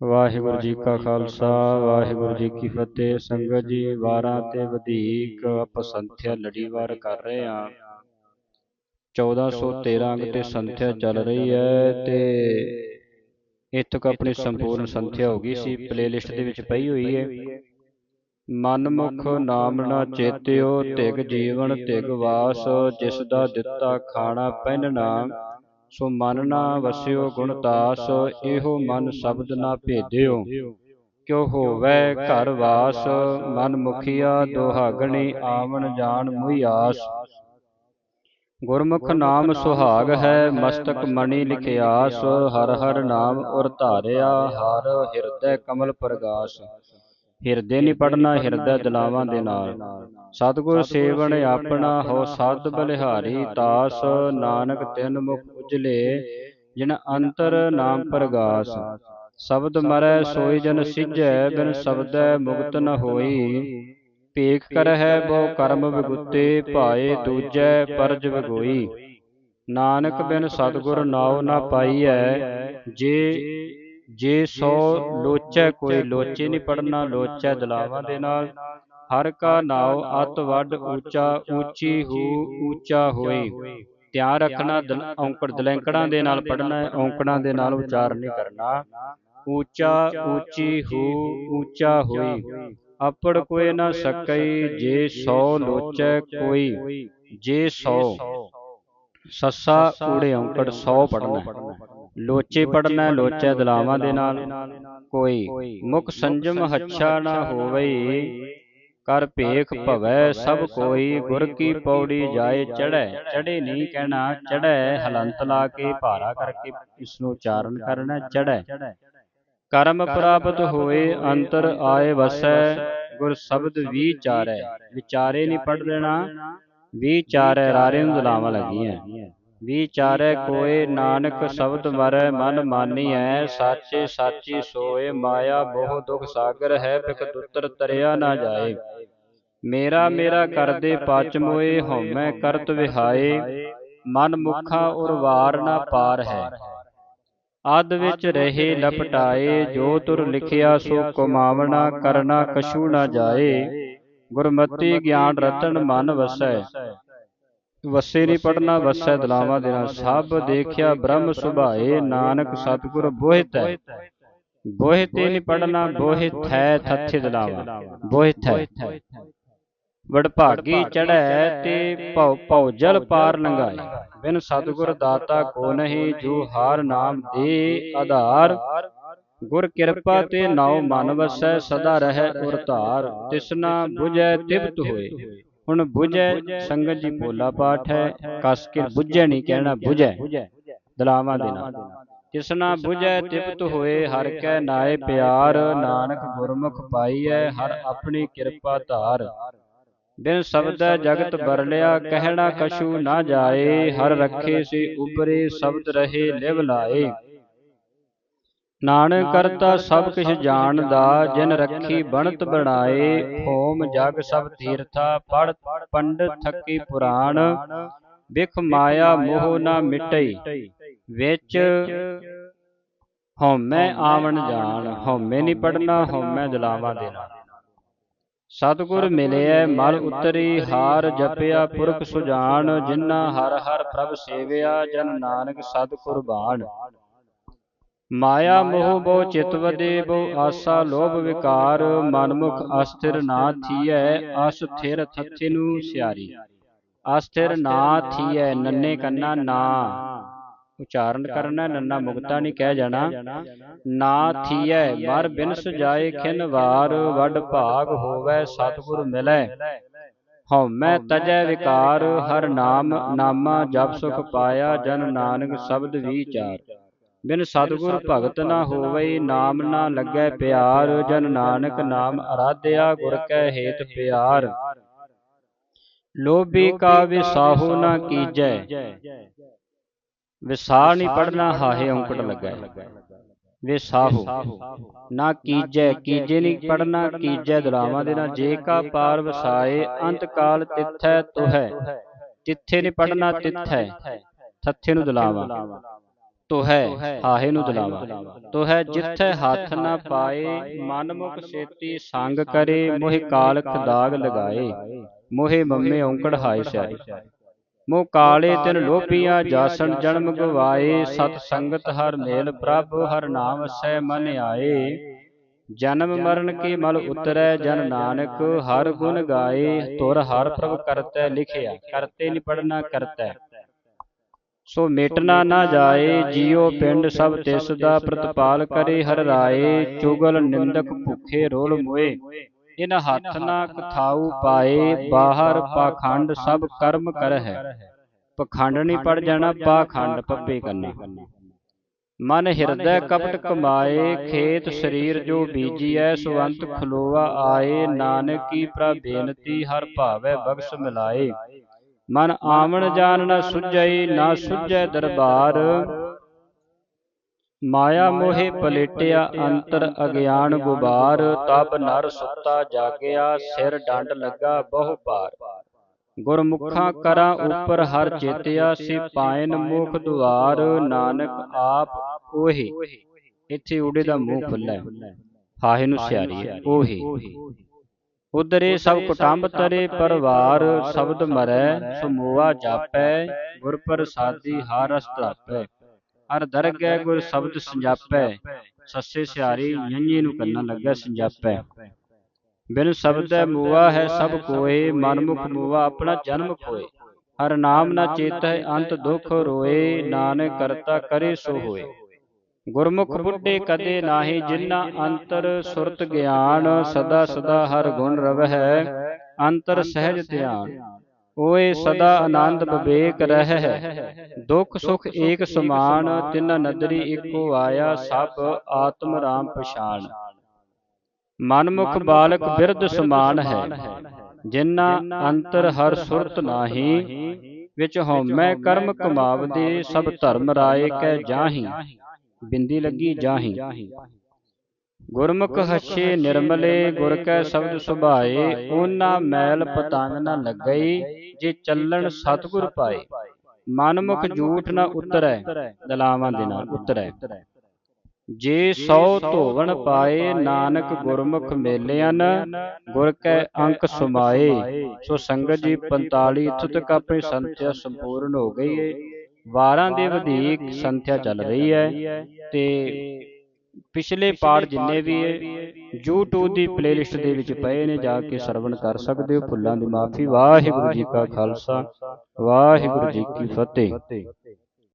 ਵਾਹਿਗੁਰੂ ਜੀ ਕਾ ਖਾਲਸਾ ਵਾਹਿਗੁਰੂ ਜੀ ਕੀ ਫਤਿਹ। ਸੰਗਤ ਜੀ ਵਾਰਾਂ ਤੇ ਵਧੇਕ ਆਪਾਂ ਸੰਥਿਆ ਲੜੀਵਾਰ ਕਰ ਰਹੇ ਹਾਂ। 1413 ਅੰਗ ਤੇ ਸੰਥਿਆ ਚੱਲ ਰਹੀ ਹੈ ਤੇ ਇੱਥੇ ਆਪਣੀ ਸੰਪੂਰਨ ਸੰਥਿਆ ਹੋ ਗਈ ਸੀ। ਪਲੇਲਿਸਟ ਦੇ ਵਿੱਚ ਪਈ ਹੋਈ ਹੈ। ਮਨਮੁਖ ਨਾਮ ਨਾ ਚੇਤਿਓ ਤਿਗ ਜੀਵਨ ਤਿਗ ਵਾਸ ਜਿਸ ਦਾ ਦਿੱਤਾ ਖਾਣਾ ਪਹਿਨਣਾ ਸੋ ਮਨ ਨਾ ਵਸਿਓ ਗੁਣਤਾਸ ਇਹੋ ਮਨ ਸ਼ਬਦ ਨਾ ਭੇਦਿਓ। ਕਿਉ ਹੋਵੇ ਘਰ ਵਾਸ, ਮਨ ਮੁਖੀਆ ਦੁਹਾਗਣੀ, ਆਵਣ ਜਾਣ ਮੁਈਆਸ ਗੁਰਮੁਖ ਨਾਮ ਸੁਹਾਗ ਹੈ, ਮਸਤਕ ਮਣੀ ਲਿਖਿਆਸ, ਹਰ ਹਰ ਨਾਮ ਉਰ ਧਾਰਿਆ, ਹਰ ਹਿਰਦੈ ਕਮਲ ਪ੍ਰਗਾਸ। ਹਿਰਦੇ ਨਹੀਂ ਪੜਨਾ ਹਿਰਦੈ ਦਿਲਾਵਾਂ ਦੇ ਨਾਲ। ਸਤਿਗੁਰ ਸੇਵਨ ਆਪਣਾ, ਹੋ ਸਤ ਬਲਿਹਾਰੀ ਤਾਸ, ਨਾਨਕ ਤਿੰਨ ਮੁਖ ਉਜਲੇ ਜਿਨ ਅੰਤਰ ਨਾਮ ਪ੍ਰਗਾਸ। ਸ਼ਬਦ ਮਰੈ ਸੋਈ ਜਨ ਸਿਜੈ ਬਿਨ ਸ਼ਬਦੈ ਮੁਕਤ ਨ ਹੋਈ। ਭੇਖ ਕਰਹਿ ਬਹੁ ਕਰਮ ਵਿਗੁੱਤੇ ਭਾਏ ਦੂਜੈ ਪਰਜ ਵਿਗੋਈ। ਨਾਨਕ ਬਿਨ ਸਤਿਗੁਰ ਨਾਉ ਨਾ ਪਾਈਐ। ਜੇ ਜੇ ਸੋ ਲੋਚੈ ਕੋਈ ਲੋਚੇ ਨਹੀਂ ਪੜਨਾ ਲੋਚੈ ਦਲਾਵਾਂ ਦੇ ਨਾਲ। ਹਰ ਕਾ ਨਾਉ ਅਤ ਵੱਡ ਉੱਚਾ ਉੱਚੀ ਹੋ ਉੱਚਾ ਹੋਈ। ਧਿਆਨ ਰੱਖਣਾ ਔਂਕੜ ਦਲੈਂਕੜਾਂ ਦੇ ਨਾਲ ਪੜਨਾ ਹੈ ਔਂਕੜਾਂ ਦੇ ਨਾਲ ਉਚਾਰਨ ਨਹੀਂ ਕਰਨਾ। ਉੱਚਾ ਉੱਚੀ ਹੋ ਉੱਚਾ ਹੋਈ। ਆਪੜ ਕੋਈ ਨਾ ਸਕਈ ਜੇ ਸੋ ਲੋਚੈ ਕੋਈ ਜੇ ਸੋ। ਸੱਸਾ ਊੜੇ ਔਂਕੜ 100 ਪੜਨਾ ਲੋਚੇ ਪੜਨਾ ਲੋਚੈ ਦਲਾਵਾਂ ਦੇ ਨਾਲ ਕੋਈ। ਮੁਖ ਸੰਜਮ ਹੱਛਾ ਨਾ ਹੋਵੇ। ਕਰ ਭੇਖ ਭਵੈ ਸਭ ਕੋਈ ਗੁਰ ਕੀ ਪੌੜੀ ਜਾਏ ਚੜੈ ਚੜੇ ਨਹੀਂ ਕਹਿਣਾ ਚੜੈ ਹਲੰਤ ਲਾ ਕੇ ਭਾਰਾ ਕਰਕੇ ਇਸ ਨੂੰ ਉਚਾਰਨ ਕਰਨਾ ਚੜੈ ਕਰਮ ਪ੍ਰਾਪਤ ਹੋਏ ਅੰਤਰ ਆਏ ਵਸੈ ਗੁਰ ਸ਼ਬਦ ਵਿਚਾਰੈ। ਵਿਚਾਰੇ। ਨਹੀਂ ਪੜ ਲੈਣਾ ਵਿਚਾਰੈ ਰਾਰੇ ਨੂੰ ਦਲਾਵਾਂ ਲੱਗੀਆਂ ਵਿਚਾਰੈ ਕੋਏ ਨਾਨਕ ਸ਼ਬਦ ਮਰੈ ਮਨ ਮਾਨੀਐ। ਸਾਚੇ ਸਾਚੀ ਸੋਏ ਮਾਇਆ ਬਹੁ ਦੁਖ ਸਾਗਰ ਹੈ ਬਿਖ ਦੁੱਤਰ ਤਰਿਆ ਨਾ ਜਾਏ। ਮੇਰਾ ਮੇਰਾ ਕਰਦੇ ਪਚ ਮੋਏ ਹਉਮੈ ਕਰਤ ਵਿਹਾਏ ਮਨ ਮੁਖਾ ਉਰ ਵਾਰ ਨਾ ਪਾਰ ਹੈ। ਅਦ ਵਿੱਚ ਰਹੇ ਲਪਟਾਏ ਜੋ ਤੁਰ ਲਿਖਿਆ ਸੋ ਕਮਾਵਣਾ ਕਰਨਾ ਕਛੂ ਨਾ ਜਾਏ। ਗੁਰਮਤੀ ਗਿਆਨ ਰਤਨ ਮਨ ਵਸੈ। ਵਸੇ। ਨਹੀਂ ਪੜਨਾ ਵਸੈ ਦਲਾਵਾਂ ਦੇ ਨਾਲ। ਸਭ ਦੇਖਿਆ ਬ੍ਰਹਮ ਸੁਭਾਏ ਨਾਨਕ ਸਤਿਗੁਰ ਬੋਹਿਤ ਹੈ। ਬੋਹਿਤ ਨਹੀਂ ਪੜਨਾ ਬੋਹਿਤ ਹੈ ਥੱਥੇ ਦਲਾਵਾ। ਬੋਹਿਤ ਹੈ। ਵਡਭਾਗੀ ਚੜੈ ਤੇ ਭਉ ਭਉ ਜਲ ਪਾਰ ਲੰਘਾਏ। ਬਿਨ ਸਤਗੁਰ ਦਾਤਾ ਕੋ ਨਹੀਂ ਜੋ ਹਾਰ ਨਾਮ ਦੇ ਆਧਾਰ। ਗੁਰ ਕਿਰਪਾ ਤੇ ਨਾਉ ਮਨ ਵਸੈ ਸਦਾ ਰਹੈ ਉਰ ਧਾਰ। ਤਿਸਨਾ 부ਝੈ ਤਿਬਤ ਹੋਏ ਹੁਣ 부ਝੈ ਸੰਗਤ ਜੀ ਬੋਲਾ ਪਾਠ ਹੈ। ਕਸ ਕੇ ਬੁਝੈ ਨਹੀਂ ਕਹਿਣਾ ਬੁਝੈ। ਦਲਾਵਾ ਦੇਣਾ ਤਿਸਨਾ 부ਝੈ ਤਿਪਤ ਹੋਏ ਹਰ ਕੈ ਨਾਏ ਪਿਆਰ ਨਾਨਕ ਗੁਰਮੁਖ ਪਾਈਐ ਹਰ ਆਪਣੀ ਕਿਰਪਾ ਧਾਰ। ਬਿਨ ਸ਼ਬਦੈ ਜਗਤ ਬਰਲਿਆ ਕਹਿਣਾ ਕਛੂ ਨਾ ਜਾਏ ਹਰ ਰੱਖੇ ਸੇ ਉਬਰੇ ਸ਼ਬਦ ਰਹੇ ਲਿਵ ਲਾਏ। ਨਾਨਕ ਕਰਤਾ ਸਭ ਕਿਛ ਜਾਣਦਾ ਜਿਨ ਰੱਖੀ ਬਣਤ ਬਣਾਏ ਹੋਮ ਜਗ ਸਭ ਤੀਰਥਾ ਪੜ ਪੰਡਤ ਥਕੀ ਪੁਰਾਣ ਵਿਖ ਮਾਇਆ ਮੋਹ ਨਾ ਮਿਟਈ। ਵਿੱਚ ਹਉਮੈ ਆਵਣ ਜਾਣ ਹਉਮੈ ਨਹੀਂ ਪੜਨਾ ਹਉਮੈ ਦਲਾਵਾਂ ਦੇ ਨਾਲ ਸਤਿਗੁਰ ਮਿਲਿਐ ਮਲ ਉਤਰੀ ਹਾਰ ਜਪਿਆ ਪੁਰਖ ਸੁਜਾਨ ਜਿਨ੍ਹਾਂ ਹਰ ਹਰ ਪ੍ਰਭ ਸੇਵਿਆ ਜਨ ਨਾਨਕ ਸਤ ਕੁਰਬਾਨ ਮਾਇਆ ਮੋਹ ਬੋ ਚਿਤ ਵਦੇ ਬੋ ਆਸਾ ਲੋਭ ਵਿਕਾਰ ਮਨਮੁਖ ਅਸਥਿਰ ਨਾ ਥੀਐ ਅਸਥਿਰ ਥੱਥੇ ਨੂੰ ਸਿਆਰੀ। ਅਸਥਿਰ ਨਾ ਥੀਐ ਨੰਨੇ ਕੰਨਾ ਨਾ। ਉਚਾਰਨ ਕਰਨਾ ਨੰਨਾ ਮੁਕਤਾ ਨਹੀਂ ਕਹਿ ਜਾਣਾ। ਨਾ ਥੀਐ ਮਰ ਬਿਨ ਸੁਜਾਏ ਖਿਨ ਵਾਰ ਵੱਡ ਭਾਗ ਹੋਵੇ ਸਤਿਗੁਰ ਮਿਲੈ। ਹਉਮੈ ਤਜੈ ਵਿਕਾਰ ਹਰ ਨਾਮ ਨਾਮਾ ਜਪ ਸੁਖ ਪਾਇਆ ਜਨ ਨਾਨਕ ਸ਼ਬਦ ਵਿਚਾਰ। ਬਿਨ ਸਤਿਗੁਰ ਭਗਤ ਨਾ ਹੋਵੇ ਨਾਮ ਨਾ ਲੱਗੈ ਪਿਆਰ ਜਨ ਨਾਨਕ ਨਾਮ ਅਰਾਧਿਆ ਗੁਰ ਕੈ ਹੇਤ ਪਿਆਰ। ਲੋਭੀ ਕਾ ਵਿਸਾਹੂ ਨਾ ਕੀਜੈ। ਵਿਸਾਹ ਨਹੀਂ ਪੜਨਾ ਹਾਹੇ ਔਂਕੜ ਲੱਗਾ ਵਿਸਾਹੂ ਨਾ ਕੀਜੈ ਕੀਜੇ ਨਹੀਂ ਪੜਨਾ ਕੀਜੈ ਦਲਾਵਾਂ ਦੇ ਨਾਲ ਜੇ ਕਾ ਪਾਰ ਵਸਾਏ ਅੰਤ ਕਾਲ ਤਿੱਥੈ ਤੁਹੈ ਤਿੱਥੇ ਨਹੀਂ ਪੜਨਾ ਤਿੱਥੈ ਥੱਥੇ ਨੂੰ ਦਲਾਵਾਂ। ਤੋਹੈ ਹਾਹੇ ਨੂੰ ਦਲਾਵਾ। ਤੋਹੈ ਜਿੱਥੈ ਹੱਥ ਨਾ ਪਾਏ ਮਨ ਮੁਖ ਸੇਤੀ ਸੰਗ ਕਰੇ ਮੋਹਿ ਕਾਲਖ ਦਾਗ ਲਗਾਏ। ਮੋਹਿ ਮੰਮੇ ਔਂਕੜ ਹਾਇ ਮੋਹ ਕਾਲੇ ਤਿਨ ਲੋਭੀਆਂ ਜਾਸਣ ਜਨਮ ਗਵਾਏ ਸਤ ਸੰਗਤ ਹਰ ਮੇਲ ਪ੍ਰਭ ਹਰ ਨਾਮ ਸਹਿ ਮਨ ਆਏ। ਜਨਮ ਮਰਨ ਕੇ ਮਲ ਉਤਰੈ ਜਨ ਨਾਨਕ ਹਰ ਗੁਣ ਗਾਏ ਤੁਰ ਹਰ ਪ੍ਰਭ ਕਰਤੈ ਲਿਖਿਆ ਕਰਤੇ ਨੀ ਪੜਨਾ ਕਰਤੈ। ਸੋ ਮੇਟਣਾ ਨਾ ਜਾਏ ਜੀਉ ਪਿੰਡ ਸਭ ਤਿਸ ਦਾ ਪ੍ਰਤਪਾਲ ਕਰੇ ਹਰ ਰਾਏ ਚੁਗਲ ਨਿੰਦਕ ਭੁਖੇ ਰੋਲ ਮੋਏ। ਇਨ ਹੱਥ ਨਾ ਕਥਾਉ ਪਾਏ ਬਾਹਰ ਪਾਖੰਡ ਸਭ ਕਰਮ ਕਰ ਹੈ ਪਖੰਡ ਨਹੀਂ ਪੜ ਜਾਣਾ ਪਾਖੰਡ ਪੱਪੇ ਕਰਨਾ। ਮਨ ਹਿਰਦੈ ਕਪਟ ਕਮਾਏ ਖੇਤ ਸਰੀਰ ਜੋ ਬੀਜੀਐ ਸੁਵੰਤ ਖਲੋਆ ਆਏ ਨਾਨਕ ਕੀ ਪ੍ਰਭ ਬੇਨਤੀ ਹਰ ਭਾਵੈ ਬਖਸ਼ ਮਿਲਾਏ। ਮਨ ਆਵਣ ਜਾਣ ਨਾ ਸੁਝਈ ਨਾ ਸੁਝੈ ਦਰਬਾਰ। ਮਾਇਆ ਮੋਹਿ ਪਲੇਟਿਆ ਅੰਤਰ ਅਗਿਆਨ ਗੁਬਾਰ ਤਬ ਨਰ ਸੁੱਤਾ ਜਾਗਿਆ ਸਿਰ ਡੰਡ ਲੱਗਾ ਬਹੁ ਭਾਰ ਗੁਰਮੁਖਾਂ ਕਰਾਂ ਉਪਰ ਹਰ ਚੇਤਿਆ ਸੇ ਪਾਇਨ ਮੁਖ ਦੁਆਰ ਨਾਨਕ ਆਪ ਉਹੀ। ਇੱਥੇ ਊੜੇ ਦਾ ਮੂੰਹ ਖੁੱਲਾ ਹੈ। ਹਾਹੇ ਨੂੰ ਸਿਆਰੀ ਹੈ। ਉਹੀ। ਉਦਰੇ ਸਭ ਕੁਟੰਬ ਤਰੇ ਪਰਵਾਰ ਸ਼ਬਦ ਮਰੈ ਸਮੋਆ ਜਾਪੈ ਗੁਰ ਪ੍ਰਸਾਦੀ ਹਰ ਰਸ ਧਾਪੈ। ਹਰ ਦਰਗਹਿ ਗੁਰ ਸ਼ਬਦ ਸੰਜਾਪੈ, ਸੱਸੇ ਸਿਆਰੀ ਯੰਜੀ ਨੂੰ ਕੰਨਾ ਲੱਗਾ ਸੰਜਾਪੈ। ਬਿਨ ਸ਼ਬਦੈ ਮੂਆ ਹੈ ਸਭ ਕੋਏ, ਮਨਮੁਖ ਮੂਆ ਆਪਣਾ ਜਨਮ ਖੋਏ। ਹਰ ਨਾਮ ਨਾ ਚੇਤੈ ਅੰਤ ਦੁਖ ਰੋਏ, ਨਾਨਕ ਕਰਤਾ ਕਰੇ ਸੋ ਹੋਏ। ਗੁਰਮੁਖ ਬੁੱਢੇ ਕਦੇ ਨਾਹੀ, ਜਿਨ੍ਹਾਂ ਅੰਤਰ ਸੁਰਤ ਗਿਆਨ, ਸਦਾ ਸਦਾ ਹਰ ਗੁਣ ਰਵਹਿ, ਅੰਤਰ ਸਹਿਜ ਧਿਆਨ। ਓਏ ਸਦਾ ਆਨੰਦ ਵਿਵੇਕ ਰਹਿ। ਦੁਖ ਸੁਖ ਏਕ ਸਮਾਨ ਤਿਨ ਨਦਰੀ ਇੱਕੋ ਆਇਆ ਸਭ ਆਤਮ ਰਾਮ ਪਛਾਨ ਮਨਮੁਖ ਬਾਲਕ ਬਿਰਧ ਸਮਾਨ ਹੈ। ਜਿਨ੍ਹਾਂ ਅੰਤਰ ਹਰ ਸੁਰਤ ਨਾਹੀ ਵਿੱਚ ਹਉਮੈ ਕਰਮ ਕਮਾਵਦੇ ਸਭ ਧਰਮ ਰਾਏ ਕੈ ਜਾਹੀ। ਬਿੰਦੀ ਲੱਗੀ ਜਾਹੀ। ਗੁਰਮੁਖ ਹੱਛੇ ਨਿਰਮਲੇ ਗੁਰ ਕੈ ਸ਼ਬਦ ਸੁਭਾਏ ਉਹਨਾਂ ਮੈਲ ਪਤੰਗ ਨਾ ਲੱਗਈ ਜੇ ਚੱਲਣ ਸਤਿਗੁਰ ਪਾਏ। ਮਨਮੁਖ ਝੂਠ ਨਾ ਉਤਰੈ ਦਲਾਵਾਂ ਦੇ ਨਾਲ ਉਤਰੈ। ਜੇ ਸੌ ਧੋਵਣ ਪਾਏ ਨਾਨਕ ਗੁਰਮੁਖ ਮੇਲਿਆਨ ਗੁਰ ਕੈ ਅੰਕ ਸੁਮਾਏ। ਸੋ ਸੰਗਤ ਜੀ 45 ਇੱਥੋਂ ਤੱਕ ਆਪਣੀ ਸੰਥਿਆ ਸੰਪੂਰਨ ਹੋ ਗਈ ਹੈ ਵਾਰਾਂ ਦੇ ਵਧੇਕ ਸੰਥਿਆ ਚੱਲ ਰਹੀ ਹੈ ਤੇ ਪਿਛਲੇ ਪਾਠ ਜਿੰਨੇ ਵੀ YouTube ਦੀ ਪਲੇਲਿਸਟ ਦੇ ਵਿੱਚ ਪਏ ਨੇ ਜਾ ਕੇ ਸਰਵਣ ਕਰ ਸਕਦੇ ਹੋ ਭੁੱਲਾਂ ਦੀ ਮਾਫੀ। ਵਾਹਿਗੁਰੂ ਜੀ ਕਾ ਖਾਲਸਾ ਵਾਹਿਗੁਰੂ ਜੀ ਕੀ ਫਤਿਹ।